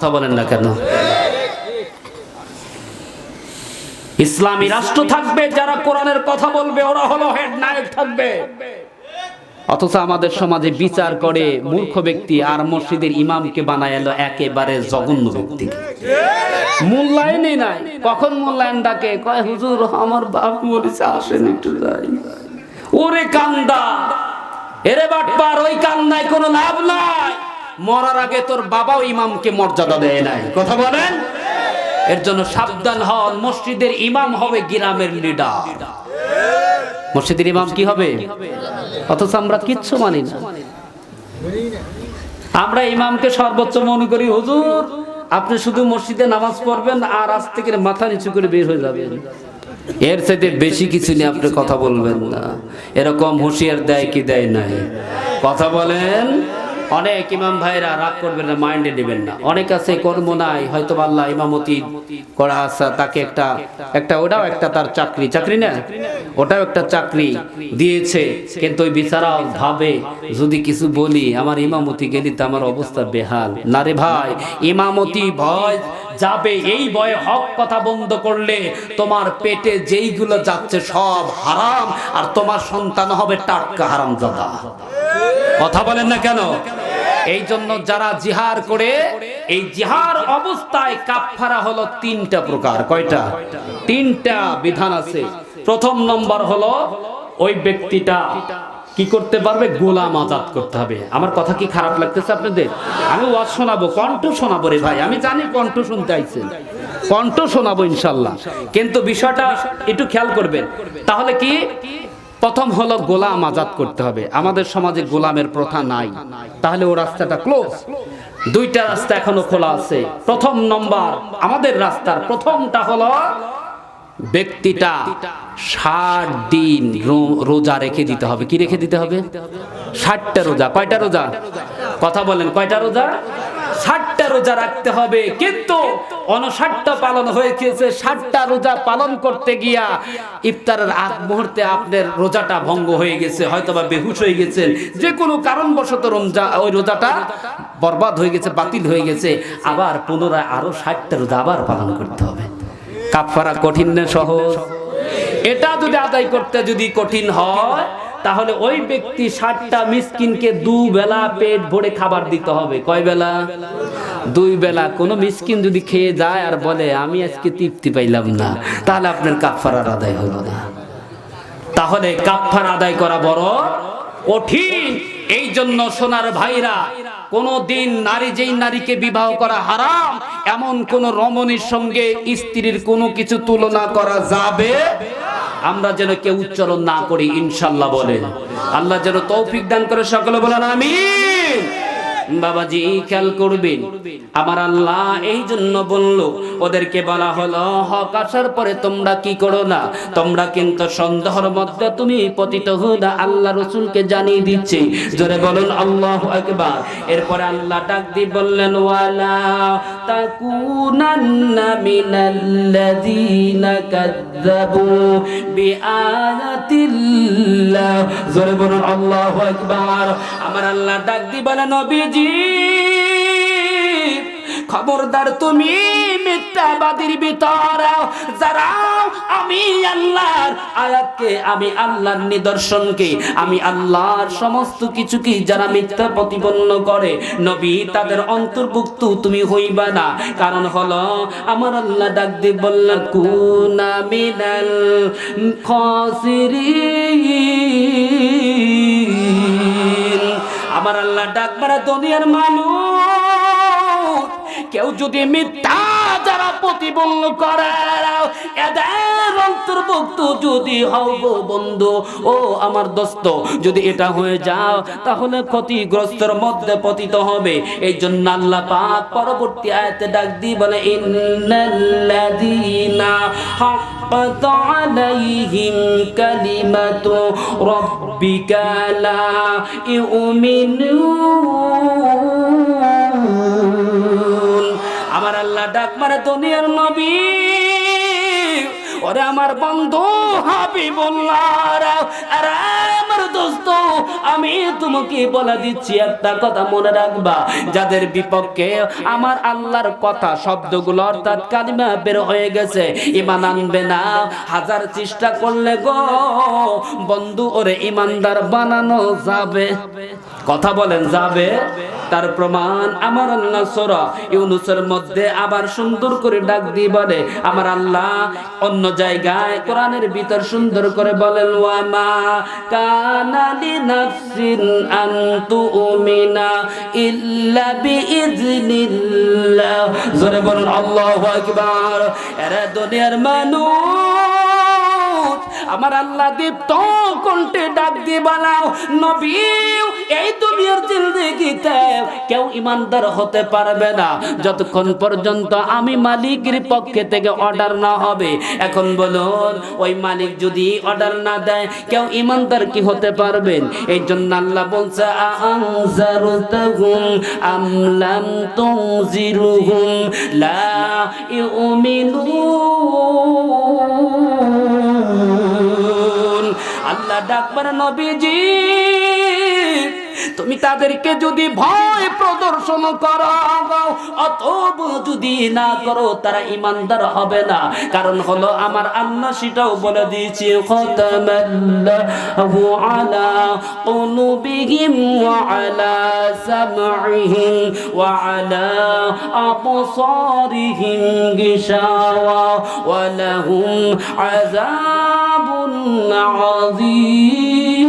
কথা বলেন না কেন? ইসলামী রাষ্ট্র থাকবে, যারা কোরআনের কথা বলবে, ওরা হলো হেড নায়ক থাকবে। অথচ আমাদের সমাজে বিচার করে মূর্খ ব্যক্তি আর মসজিদের ইমামকে বানায় এলো একেবারে জঘন্য ব্যক্তি। মূল্যায়নই নাই। কখন মূল্যায়ন ডাকে? কয়, হুজুর, আমার বাপ মরিছে, আসেন একটু যাই। ওরে কান্দা। এরে বাটপার, ওই কান্দায় কোনো লাভ নাই। মরার আগে তোর বাবাও ইমামকে মর্যাদা দেয় নাই। কথা বলেন? এর জন্য সাবধান হন, মসজিদের ইমাম হবে গ্রামের লিডার। মসজিদের ইমাম কি হবে? অথচ আমরা কিচ্ছু মানি না। আমরা ইমামকে সর্বোচ্চ মনে করি, হুজুর, আপনি শুধু মসজিদে নামাজ পড়বেন আর আজ থেকে মাথা নিচু করে বের হয়ে যাবেন। এর সাথে বেশি কিছু নিয়ে আপনি কথা বলবেন না। এরকম হুঁশিয়ার দেয় কি দেয় নাই? কথা বলেন? অনেক ইমাম ভাইরা রাগ করবেন না, মাইন্ডে নেবেন না। অনেক আছে, কর্ম নাই হয়তো আল্লাহ ইমামতি করা আছে, তাকে একটা একটা ওটাও একটা তার চাকরি। চাকরি না? ওটাও একটা চাকরি দিয়েছে, কিন্তু ওই বিচারাও ভাবে, যদি কিছু বলি, আমার ইমামতি গেলি তো আমার অবস্থা বেহাল। না রে ভাই, ইমামতি ভয় যাবে এই ভয়ে হক কথা বন্ধ করলে তোমার পেটে যেইগুলো যাচ্ছে সব হারাম, আর তোমার সন্তান হবে টাটকা হারাম দাদা কথা বলেন না কেন? এই জন্য যারা জিহার করে, এই জিহার অবস্থায় কাফারা হলো তিনটা প্রকার। কয়টা? তিনটা বিধান আছে। প্রথম নম্বর হলো ওই ব্যক্তিটা কি করতে পারবে? গোলাম আজাদ করতে হবে। আমার কথা কি খারাপ লাগতেছে আপনাদের? আমি ওয়াজ শোনাবো, কণ্ঠ শোনাবো রে ভাই। আমি জানি কণ্ঠ শুনতে আইছেন। কণ্ঠ শোনাবো ইনশাল্লাহ কিন্তু বিষয়টা একটু খেয়াল করবেন। তাহলে কি? প্রথম হলো গোলাম আজাদ করতে হবে। আমাদের সমাজে গোলামের প্রথা নাই। তাহলে ও রাস্তাটা ক্লোজ দুইটা রাস্তা এখনও খোলা আছে। প্রথম নম্বর, আমাদের রাস্তার প্রথমটা হলো ব্যক্তিটা ষাট দিন রোজা রেখে দিতে হবে। কি রেখে দিতে হবে? ষাটটা রোজা। কয়টা রোজা? কথা বলেন, কয়টা রোজা? ষাটটা রোজা রাখতে হবে। কিন্তু অনষাটটা পালন হয়ে গিয়েছে ষাটটা রোজা পালন করতে গিয়া ইফতারের আগ মুহূর্তে আপনার রোজাটা ভঙ্গ হয়ে গেছে হয়তো বা বেহুশ হয়ে গেছেন। যে কোনো কারণবশত রমজা, ওই রোজাটা বরবাদ হয়ে গেছে, বাতিল হয়ে গেছে। আবার পুনরায় আরও ষাটটা রোজা আবার পালন করতে হবে। কাফারা কঠিন না সহজ। এটা যদি আদায় করতে যদি কঠিন হয়, তাহলে ওই ব্যক্তি ষাটটা মিসকিনকে দু বেলা পেট ভরে খাবার দিতে হবে। কয় বেলা? দুই বেলা। কোনো মিসকিন যদি খেয়ে যায় আর বলে, আমি আজকে তৃপ্তি পাইলাম না। তাহলে আপনার কাফারার আদায় হলো না। তাহলে কাফার আদায় করা বড় কঠিন। এই জন্য সোনার ভাইরা কোন দিন নারী যেই নারীকে বিবাহ করা হারাম, এমন কোন রমণীর সঙ্গে স্ত্রীর কোনো কিছু তুলনা করা যাবে? আমরা যেন কেউ উচ্চারণ না করি, ইনশাল্লাহ বলে আল্লাহ যেন তৌফিক দান করে সকলে বলেন, আমিন। বাবাজি খেয়াল করবেন। আমার আল্লাহ এই জন্য বলল, ওদেরকে বলা হলো, হক আসার পরে তোমরা কি করো না? তোমরা কিন্তু সন্দেহর মধ্যে তুমি পতিত হুদা আল্লাহ রসুলকে জানিয়ে দিচ্ছি। জোরে বলুন, আল্লাহ একবার এরপরে আল্লাহ ডাক দিয়ে বললেন, ওয়ালা তাকুনান্না كذبوا بآيات الله. জোরে বলুন আল্লাহু আকবার। আমার আল্লাহ ডাক দিয়ে বলেন নবীজি! খবরদার তুমি মিথ্যাবাদীর ভিতর। যারা আমি আল্লাহর আয়াতকে, আমি আল্লাহর নিদর্শনকে, আমি আল্লাহর সমস্ত কিছুকে যারা মিথ্যা প্রতিপন্ন করে, নবী তাদের অন্তর্ভুক্ত তুমি হইবা না। কারণ হলো, আমার আল্লাহ ডাক দিয়ে বললেন, কুনা মিনাল খাসিরিন। আমার আল্লাহ ডাক দুনিয়ার মানুষ। কেউ যদি মিথ্যা যারা প্রতিবন্ধ করে, এদের অন্তর্ভুক্ত যদি হও গো বন্ধু, ও আমার দোস্ত, যদি এটা হয়ে যাও, তাহলে ক্ষতিগ্রস্তের মধ্যে পতিত হবে। এই জন্য আল্লাহ পাক পরবর্তী আয়াতে ডাক দিয়ে বলে, ইন্নাল্লাযীনা হাক্কাত আলাইহিম কালিমাতু রাব্বিকা লা ইউমিনুন। ডাক মারে দুনিয়ার নবী। ওরে আমার বন্ধু হাবিবুল্লাহ। আমার দোস্ত, আমি তোমাকে বলে দিচ্ছি একটা কথা মনে রাখবা। যাদের বিপক্ষে আমার আল্লাহর কথা, শব্দগুলো অর্থাৎ কালিমা বের হয়ে গেছে ইমান আনবে না। হাজার চেষ্টা করলে গো, বন্ধু ওরে ইমানদার বানানো যাবে। কথা বলেন, যাবে। তার প্রমাণ আমার আল্লাহ সোরা ইউনুসের মধ্যে আবার সুন্দর করে ডাক দিয়ে বলে, আমার আল্লাহ অন্য জায়গায় কোরআনের ভিতর সুন্দর করে বলেন ওয়ামা ইল্লা বিইজনিল্লাহ জোরে বলুন, আল্লাহু আকবার। এরা দুনিয়ার মানুষ। আমার আল্লাহ দীপ্ত কণ্ঠে ডাক দিয়ে বানাও নবী এই দুনিয়ার জিন্দেগিতে কেউ ইমানদার হতে পারবে না। যতক্ষণ পর্যন্ত আমি মালিকের পক্ষে থেকে অর্ডার না হবে, এখন বলুন, ওই মালিক যদি অর্ডার না দেয়, কেউ ইমানদার কি হতে পারবেন? এই জন্য আল্লাহ বলছে আল্লাহ ডাকবার নবীজি তুমি তাদেরকে যদি ভয় প্রদর্শন করো অতব যদি না করো, তারা ইমানদার হবে না। কারণ হলো আমার আল্লাহ সেটাও বলে দিয়েছে, খতামাল্লাহু আলা কুলুবিহিম ওয়া আলা সামঈহিম ওয়া আলা আবসারিহিম গিশাওয়া ওয়া লাহুম আযাবুন আযীম।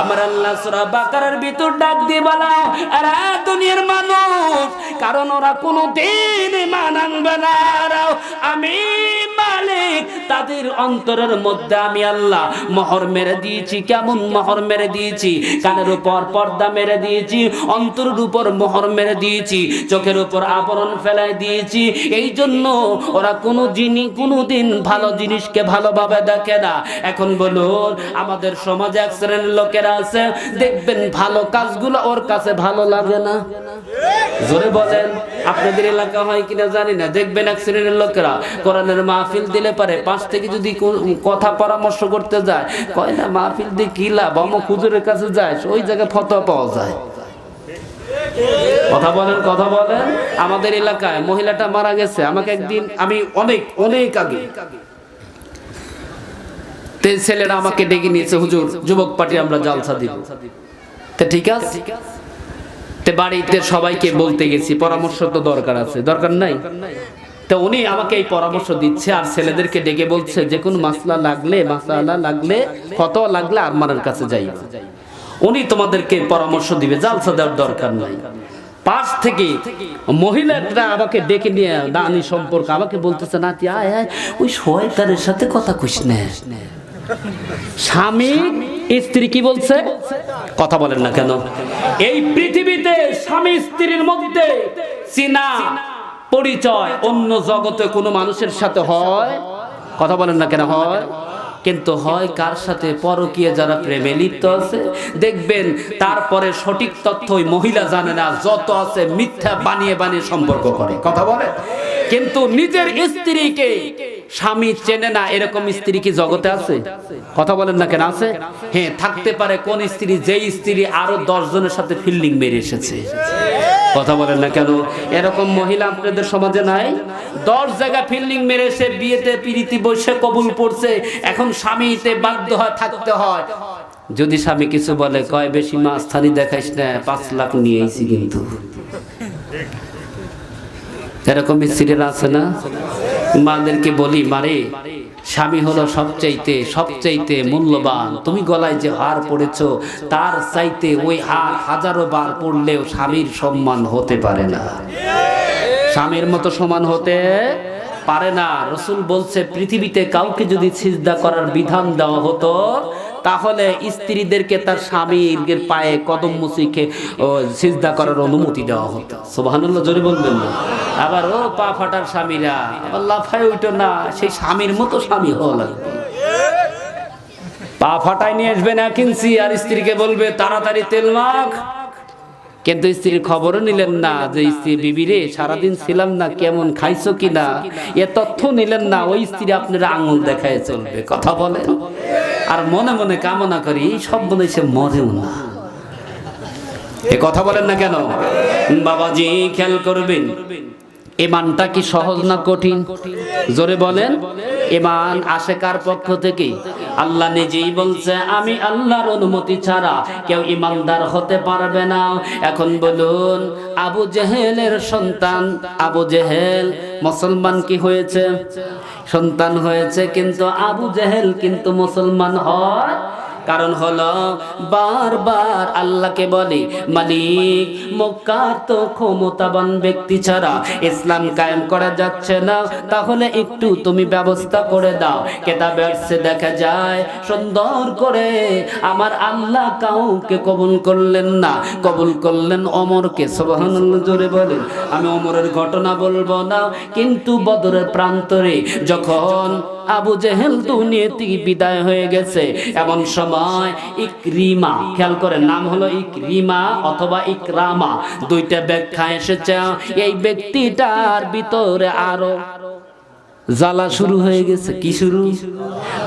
আমার আল্লাহ সূরা বাকারার ভিতর ডাক দিয়ে বলা আরে দুনিয়ার মানুষ, কারণ ওরা কোনো দিন ইমান আনবে না। আমি তাদের অন্তরের মধ্যে আমি আল্লাহ মোহর মেরে দিয়েছি। কেমন মোহর মেরে দিয়েছি? কানের উপর পর্দা মেরে দিয়েছি, অন্তরের উপর মোহর মেরে দিয়েছি, চোখের উপর আবরণ ফেলাই দিয়েছি। এই জন্য ওরা কোনো জিনিস কোনো দিন ভালো জিনিসকে ভালোভাবে দেখে না। এখন বলুন, আমাদের সমাজে এক শ্রেণির লোকেরা আছে, দেখবেন ভালো কাজগুলো ওর কাছে ভালো লাগে না। জোরে বলেন, আপনাদের এলাকা হয় কিনা জানি না। দেখবেন এক শ্রেণির লোকেরা কোরআনের মাহফিল দিলে পারে পাশ থেকে যদি কথা পরামর্শ করতে যায়, কয় না, মাহফিল দিয়ে কি লাভ? অমুক হুজুরের কাছে যায়, ওই জায়গায় ফতোয়া পাওয়া যায়। কথা বলেন কথা বলেন। আমাদের এলাকায় মহিলাটা মারা গেছে। আমাকে একদিন, আমি অনেক অনেক আগে ছেলেরা আমাকে ডেকে নিয়েছে, হুজুর, যুবক পার্টি আমরা জালসা দিব। ঠিক আছে? বাড়িতে সবাইকে বলতে গেছি, পরামর্শ তো দরকার আছে। দরকার নাই? তো উনি আমাকে এই পরামর্শ দিচ্ছে আর ছেলেদেরকে ডেকে বলছে, যে কোনো মাসলা লাগলে মাসলা লাগলে কত লাগলে আরমানের কাছে যাই উনি তোমাদেরকে পরামর্শ দিবে, জালসা দেওয়ার দরকার নাই। পাশ থেকে মহিলাটা আমাকে ডেকে নিয়ে দানি সম্পর্ক, আমাকে বলতেছে না আয় আয়, ওই শয়তানের সাথে কথা কইস না। স্বামী, স্ত্রী কি বলছে? কথা বলেন না কেন। এই পৃথিবীতে স্বামী, স্ত্রীর মধ্যে চিনা পরিচয় অন্য জগতে কোনো মানুষের সাথে হয়? কথা বলেন না কেন হয়? কিন্তু হয় কার সাথে? পরকীয় যারা প্রেমে লিপ্ত আছে, দেখবেন তারপরে সঠিক তথ্য ওই মহিলা জানে না, যত আছে মিথ্যা বানিয়ে বানিয়ে সম্পর্ক করে। কথা বলে কিন্তু নিজের স্ত্রীকে স্বামী চেনে না, এরকম স্ত্রী কি জগতে আছে? কথা বলেন না কেন আছে? হ্যাঁ থাকতে পারে কোন স্ত্রী, যেই স্ত্রী আরও দশ জনের সাথে ফিল্ডিং মেরে এসেছে। কথা বলেন না কেন? এরকম মহিলা আপনাদের সমাজে নাই। দশ জায়গা ফিল্ডিং মেরে এসে বিয়েতে পিড়িতি বসে কবুল পড়ছে এখন স্বামীতে বাধ্য হয় থাকতে হয়। যদি স্বামী কিছু বলে, কয়, বেশি মাছ থানি দেখাইস না, পাঁচ লাখ নিয়েছি কিন্তু। এরকম স্ত্রীরা আছে না? মাদেরকে বলি, মারে স্বামী হলো সবচাইতে সবচাইতে মূল্যবান। তুমি গলায় যে হার পড়েছ, তার চাইতে ওই হার হাজারো বার পড়লেও স্বামীর সম্মান হতে পারে না। স্বামীর মতো সমান হতে পারে না। রসুল বলছে, পৃথিবীতে কাউকে যদি সিজদা করার বিধান দেওয়া হতো তাহলে স্ত্রীদেরকে তার স্বামীর পায়ে কদম মুসিকে সিজদা করার অনুমতি দেওয়া হতো। সোবাহানুল্লাহ, জোরে বলবেন না। আবার, ও, পা ফাটার স্বামীরা, আবার লাফায় উঠো না, সেই স্বামীর মতো স্বামী হওয়া লাগবে। পা ফাটায় নিয়ে আসবে না কিনছি আর স্ত্রীকে বলবে, তাড়াতাড়ি তেল মাখ। কিন্তু স্ত্রীর খবরও নিলেন না যে, স্ত্রী, বিবিরে, সারাদিন ছিলাম না, কেমন খাইছো কিনা? এ তথ্য নিলেন না, ওই স্ত্রী আপনার আঙুল দেখায় চলবে। কথা বলেন। আর মনে মনে কামনা করি, সব হয় সে মরেও না। এ কথা বলেন না কেন? বাবাজি খেয়াল করবেন। ইমানটা কি সহজ না কঠিন? জোরে বলেন ইমান আসে কার পক্ষ থেকে? আল্লাহ নিজেই বলছে আমি আল্লাহর অনুমতি ছাড়া কেউ ইমানদার হতে পারবে না। এখন বলুন আবু জেহেলের সন্তান আবু জেহেল মুসলমান কি হয়েছে? সন্তান হয়েছে কিন্তু আবু জেহেল কিন্তু মুসলমান হয় কারণ হলো বারবার আল্লাহকে বলে, মালিক, মক্কার তো ক্ষমতাবান ব্যক্তি ছাড়া ইসলাম কায়েম করা যাচ্ছে না, তাহলে একটু তুমি ব্যবস্থা করে দাও। কেতাবে আসছে, দেখা যায় সুন্দর করে আমার আল্লাহ কাউকে কবুল করলেন না। কবুল করলেন অমরকে, সুবহানাল্লাহ, জোরে বলেন। আমি অমরের ঘটনা বলব না, কিন্তু বদরের প্রান্তরে যখন আবু জেহেল দুনিয়া বিদায় হয়ে গেছে। এমন সময় ইকরিমা, খেয়াল করে নাম হলো ইকরিমা অথবা ইকরামা। দুইটা ব্যাখ্যা এসেছে। এই ব্যক্তিটার ভিতরে আরও জ্বালা শুরু হয়ে গেছে, কি শুরু?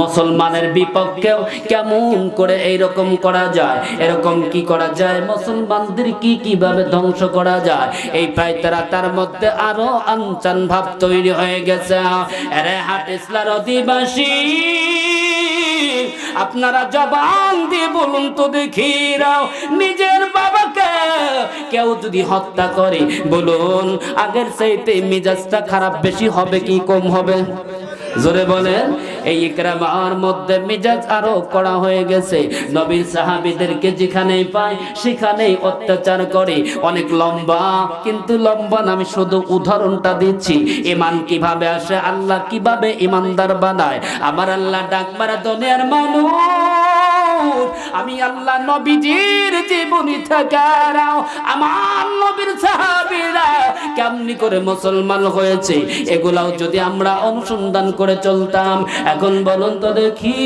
মুসলমানের বিপক্ষেও কেমন করে এইরকম করা যায়? এরকম কি করা যায়? মুসলমানদের কি কীভাবে ধ্বংস করা যায়? এই প্রায় তারা তার মধ্যে আরও আনচান ভাব তৈরি হয়ে গেছে। এরে হাট ইসলার অধিবাসী, আপনারা জবান দিয়ে বলুন তো দেখি রাও নিজের বাবাকে কেউ যদি হত্যা করে, বলুন, আগের চাইতে মেজাজটা খারাপ বেশি হবে কি কম হবে? জোরে বলেন, এই ইকরামার মধ্যে মিজাজ আরও করা হয়ে গেছে। নবীর সাহাবীদেরকে যেখানেই পায়, সেখানেই অত্যাচার করে। অনেক লম্বা, কিন্তু লম্বা আমি শুধু উদাহরণটা দিচ্ছি। ইমান কীভাবে আসে, আল্লাহ কীভাবে ইমানদার বানায়? আমার আল্লাহ ডাক মারা দুনিয়ার মানুষ। আমি আল্লাহ নবীজির জীবনী থাকারাও আমার নবীর সাহাবিরা কেমনি করে মুসলমান হয়েছে? এগুলাও যদি আমরা অনুসন্ধান করে চলতাম, এখন বলুন তো দেখি।